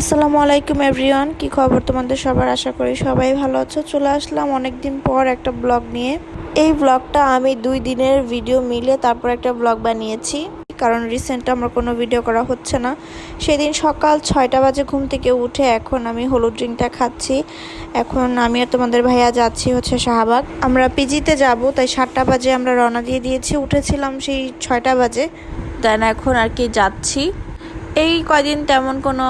আসসালামু আলাইকুম এভরিওয়ান কি খবর তোমাদের সবার? আশা করি সবাই ভালো আছো। চলে আসলাম অনেকদিন পর একটা ব্লগ নিয়ে। এই ব্লগটা আমি দুই দিনের ভিডিও মিলে তারপর একটা ব্লগ বানিয়েছি। কারণ রিসেন্ট আমার কোনো ভিডিও করা হচ্ছে না। সেদিন সকাল ছয়টা বাজে ঘুম থেকে উঠে এখন আমি হলুদ ড্রিঙ্কটা খাচ্ছি। এখন আমি আর তোমাদের ভাইয়া যাচ্ছি হচ্ছে শাহবাগ। আমরা পিজিতে যাব, তাই সাতটা বাজে আমরা রওনা দিয়ে দিয়েছি। উঠেছিলাম সেই ছয়টা বাজে। দেন এখন আর কি যাচ্ছি। এই কয়দিন তেমন কোনো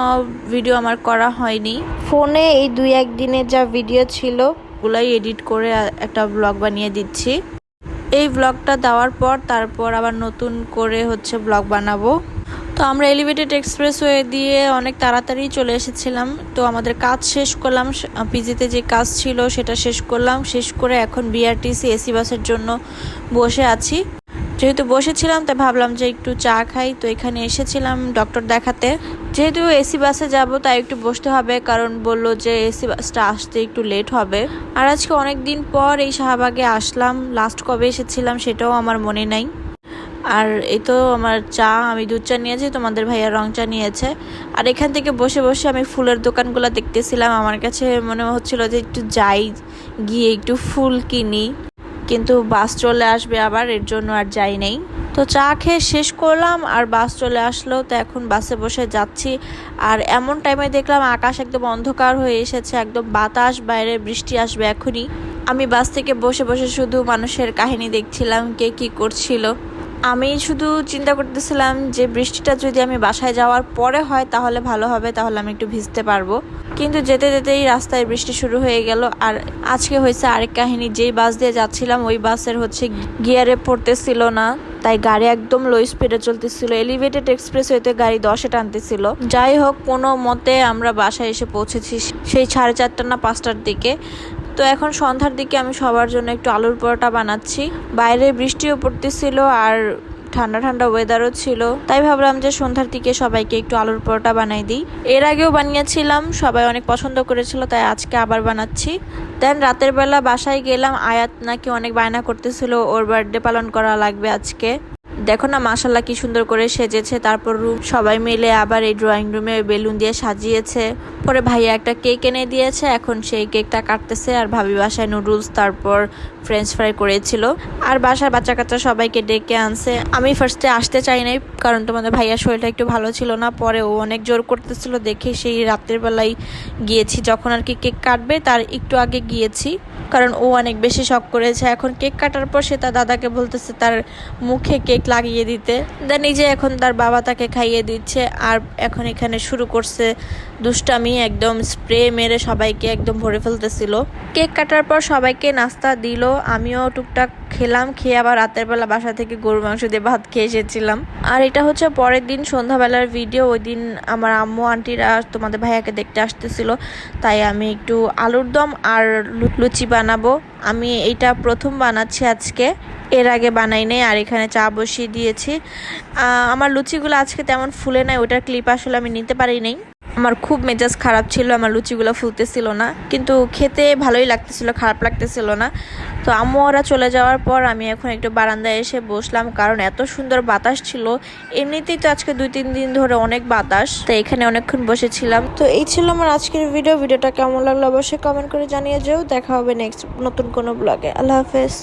ভিডিও আমার করা হয়নি। ফোনে এই দুই একদিনের যা ভিডিও ছিল ওগুলাই এডিট করে একটা ব্লগ বানিয়ে দিচ্ছি। এই ব্লগটা দেওয়ার পর তারপর আবার নতুন করে হচ্ছে ব্লগ বানাবো। তো আমরা এলিভেটেড এক্সপ্রেসওয়ে দিয়ে অনেক তাড়াতাড়ি চলে এসেছিলাম। তো আমাদের কাজ শেষ করলাম। পিজিতে যে কাজ ছিল সেটা শেষ করলাম। শেষ করে এখন বিআরটিসি এসি বাসের জন্য বসে আছি। যেহেতু বসেছিলাম, তাই ভাবলাম যে একটু চা খাই। তো এখানে এসেছিলাম ডক্টর দেখাতে। যেহেতু এসি বাসে যাব, তাই একটু বসতে হবে, কারণ বলল যে এসি বাসটা আসতে একটু লেট হবে। আর আজকে অনেক দিন পর এই শাহবাগে আসলাম। লাস্ট কবে এসেছিলাম সেটাও আমার মনে নাই। আর এই তো আমার চা, আমি দুধ চা নিয়েছি, তোমাদের ভাইয়া রং চা নিয়েছে। আর এখান থেকে বসে বসে আমি ফুলের দোকানগুলো দেখতেছিলাম। আমার কাছে মনে হচ্ছিল যে একটু যাই, গিয়ে একটু ফুল কিনি। কিন্তু বাস চলে আসবে আবার, এর জন্য আর যাই নেই। তো চা খেয়ে শেষ করলাম, আর বাস চলে আসলো, তো এখন বাসে বসে যাচ্ছি। আর এমন টাইমে দেখলাম আকাশ একদম অন্ধকার হয়ে এসেছে, একদম বাতাস, বাইরে বৃষ্টি আসবে এখনই। আমি বাস থেকে বসে বসে শুধু মানুষের কাহিনী দেখছিলাম, কে কি করছিল। আমি শুধু চিন্তা করতেছিলাম যে বৃষ্টিটা যদি আমি বাসায় যাওয়ার পরে হয়, তাহলে ভালো হবে, তাহলে আমি একটু ভিজতে পারব। কিন্তু যেতে যেতেই রাস্তায় বৃষ্টি শুরু হয়ে গেল, আর আজকে হয়েছে আরেক কাহিনী, যেই বাস দিয়ে যাচ্ছিলাম, ওই বাসের হচ্ছে গিয়ারে পড়তেছিল না, তাই গাড়ি একদম লো স্পিডে চলতেছিল। এলিভেটেড এক্সপ্রেস হইতে গাড়ি দশে টানতেছিল। যাই হোক, কোনো মতে আমরা বাসায় এসে পৌঁছেছি সেই সাড়ে চারটা না পাঁচটার দিকে। তো এখন সন্ধ্যার দিকে আমি সবার জন্য একটু আলুর পরোটা বানাচ্ছি। বাইরে বৃষ্টিও পড়তেছিল আর ঠান্ডা ঠান্ডা ওয়েদারও ছিল। তাই ভাবলাম যে সন্ধ্যার দিকে সবাইকে একটু আলুর পরোটা বানাই দিই। এর আগেও বানিয়েছিলাম, সবাই অনেক পছন্দ করেছিল, তাই আজকে আবার বানাচ্ছি। দেন রাতের বেলা বাসায় গেলাম, আয়াত নাকি অনেক বায়না করতেছিল, ওর বার্থডে পালন করা লাগবে আজকে। দেখো না মাসাল্লাহ কি সুন্দর করে সেজেছে। তারপর রুম সবাই মিলে আবার এই ড্রয়িং রুমে বেলুন দিয়ে সাজিয়েছে। পরে ভাইয়া একটা কেক এনে দিয়েছে, এখন সেই কেকটা কাটতেছে আর ভাবি বাসায় নুডলস তারপর ফ্রেঞ্চ ফ্রাই করেছিল। আর বাসার বাচ্চা কাচ্চা সবাইকে ডেকে আনছে। আমি ফার্স্টে আসতে চাই নাই, কারণ তোমাদের ভাইয়ার শরীরটা একটু ভালো ছিল না। পরে ও অনেক জোর করতেছিল, দেখে সেই রাতের বেলায় গিয়েছি। যখন আর কি কেক কাটবে, তার একটু আগে গিয়েছি। কারণ ও অনেক বেশি শখ করেছে। এখন কেক কাটার পর সে তার দাদাকে বলতেছে তার মুখে কেক লাগিয়ে দিতে। দেন নিজে এখন তার বাবা তাকে খাইয়ে দিচ্ছে আর এখন এখানে শুরু করছে দুষ্টামি, একদম স্প্রে মেরে সবাইকে একদম ভরে ফেলতেছিল। কেক কাটার পর সবাইকে নাস্তা দিল, আমিও টুকটাক খেলাম, খেয়ে আবার রাতের বেলা বাসা থেকে গরু মাংস দিয়ে ভাত খেয়ে এসেছিলাম। আর এটা হচ্ছে পরের দিন সন্ধ্যাবেলার ভিডিও ওই দিন আমার আম্মু, আন্টিরা তোমাদের ভাইয়াকে দেখতে আসতেছিল। তাই আমি একটু আলুর দম আর লুচি বানাবো। আমি এইটা প্রথম বানাচ্ছি আজকে। এর আগে বানাই নেই, আর এখানে চা বসিয়ে দিয়েছি। আমার লুচিগুলো আজকে তেমন ফুলে নাই, ওটার ক্লিপ আসলে আমি নিতে পারি নাই। আমার খুব মেজাজ খারাপ ছিল, আমার লুচিগুলো ফুলতেছিল না। কিন্তু খেতে ভালোই লাগতেছিল, খারাপ লাগতেছিল না। তো আম্মু ওরা চলে যাওয়ার পর আমি এখন একটু বারান্দায় এসে বসলাম, কারণ এত সুন্দর বাতাস ছিল। এমনিতেই তো আজকে দুই, তিন দিন ধরে অনেক বাতাস, তো এখানে অনেকক্ষণ বসেছিলাম। তো এই ছিল আমার আজকের ভিডিও ভিডিওটা কেমন লাগল অবশ্যই কমেন্ট করে জানিয়ে যেও। দেখা হবে নেক্সট নতুন কোনো ব্লগে আল্লাহ হাফেজ।